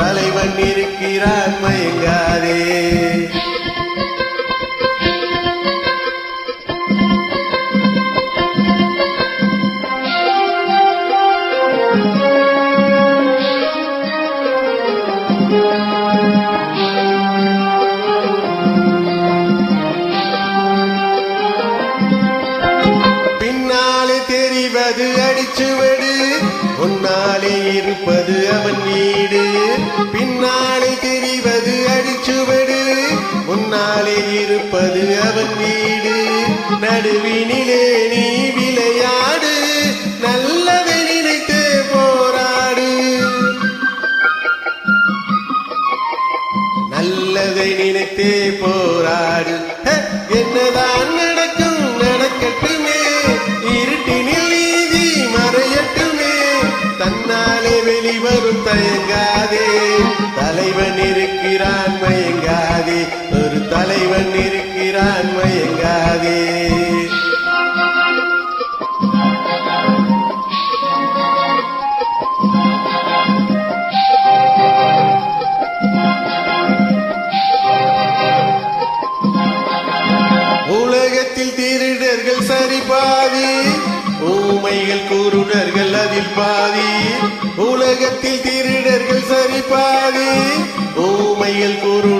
தலைவன் இருக்கிறான் மயங்காதே இருப்பது அவன் வீடு. நடுவினிலே நீ விளையாடு. நல்லதை நினைத்து போராடு. நல்லதை நினைத்தே போராடு. என்னதான் நடக்கும் நடக்கட்டுமே. இருட்டினில் நீதி மறையட்டுமே. தன்னாலே வெளிவரும் தயங்காதே. தலைவன் இருக்கிறான் மயங்காதே. தலைவன் இருக்கிறான் மயங்காதே. உலகத்தில் திருடர்கள் சரி பாதி ஊமைகள் கூறுடர்கள் அதில் பாதி. உலகத்தில் திருடர்கள் சரி பாதி ஊமைகள் கூறு